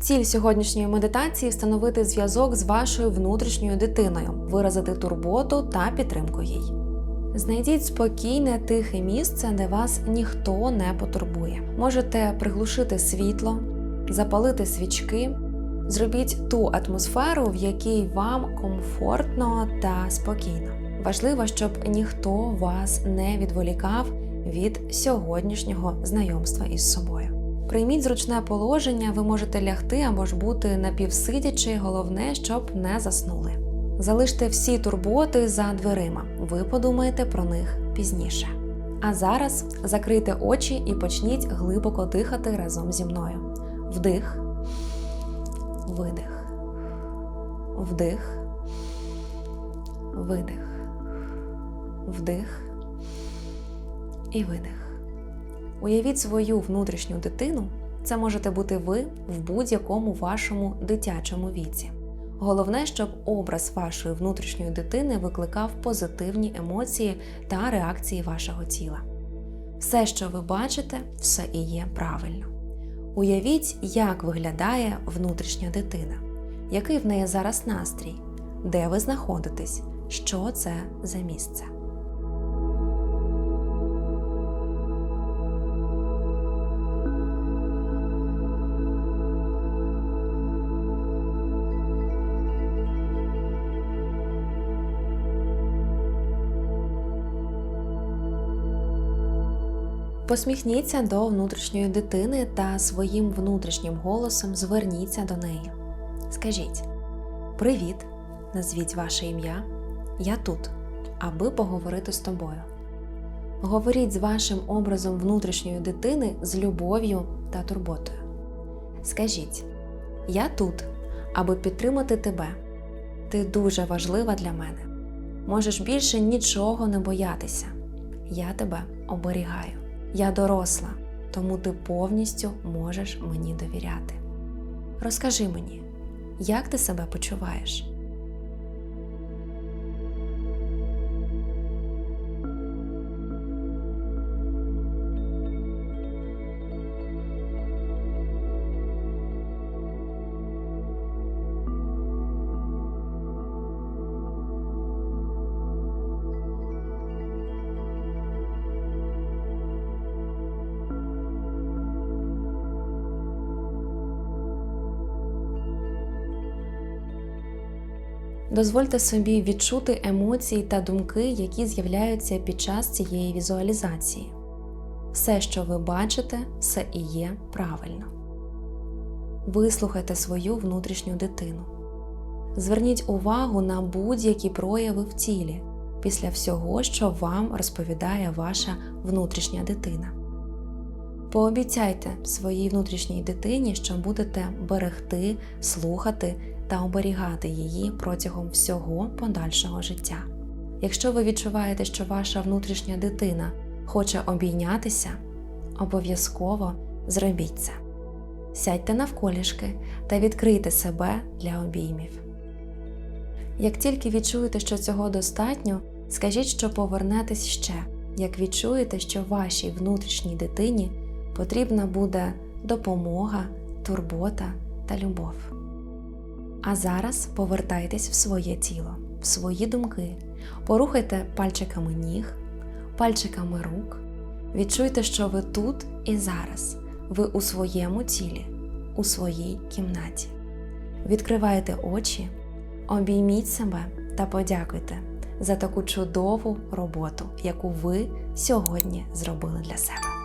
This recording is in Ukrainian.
Ціль сьогоднішньої медитації встановити зв'язок з вашою внутрішньою дитиною, виразити турботу та підтримку їй. Знайдіть спокійне, тихе місце, де вас ніхто не потурбує. Можете приглушити світло, запалити свічки, зробіть ту атмосферу, в якій вам комфортно та спокійно. Важливо, щоб ніхто вас не відволікав від сьогоднішнього знайомства із собою. Прийміть зручне положення, ви можете лягти або ж бути напівсидячи, головне, щоб не заснули. Залиште всі турботи за дверима, ви подумаєте про них пізніше. А зараз закрийте очі і почніть глибоко дихати разом зі мною. Вдих, видих, вдих, видих, вдих і видих. Уявіть свою внутрішню дитину. Це можете бути ви в будь-якому вашому дитячому віці. Головне, щоб образ вашої внутрішньої дитини викликав позитивні емоції та реакції вашого тіла. Все, що ви бачите, все і є правильно. Уявіть, як виглядає внутрішня дитина, який в неї зараз настрій, де ви знаходитесь, що це за місце. Посміхніться до внутрішньої дитини та своїм внутрішнім голосом зверніться до неї. Скажіть: Привіт! Назвіть ваше ім'я. Я тут, аби поговорити з тобою. Говоріть з вашим образом внутрішньої дитини з любов'ю та турботою. Скажіть: Я тут, аби підтримати тебе. Ти дуже важлива для мене. Можеш більше нічого не боятися. Я тебе оберігаю. Я доросла, тому ти повністю можеш мені довіряти. Розкажи мені, як ти себе почуваєш? Дозвольте собі відчути емоції та думки, які з'являються під час цієї візуалізації. Все, що ви бачите, все і є правильно. Вислухайте свою внутрішню дитину. Зверніть увагу на будь-які прояви в тілі після всього, що вам розповідає ваша внутрішня дитина. Пообіцяйте своїй внутрішній дитині, що будете берегти, слухати та оберігати її протягом всього подальшого життя. Якщо ви відчуваєте, що ваша внутрішня дитина хоче обійнятися, обов'язково зробіть це. Сядьте навколішки та відкрийте себе для обіймів. Як тільки відчуєте, що цього достатньо, скажіть, що повернетесь ще, як відчуєте, що вашій внутрішній дитині потрібна буде допомога, турбота та любов. А зараз повертайтесь в своє тіло, в свої думки, порухайте пальчиками ніг, пальчиками рук, відчуйте, що ви тут і зараз, ви у своєму тілі, у своїй кімнаті. Відкривайте очі, обійміть себе та подякуйте за таку чудову роботу, яку ви сьогодні зробили для себе.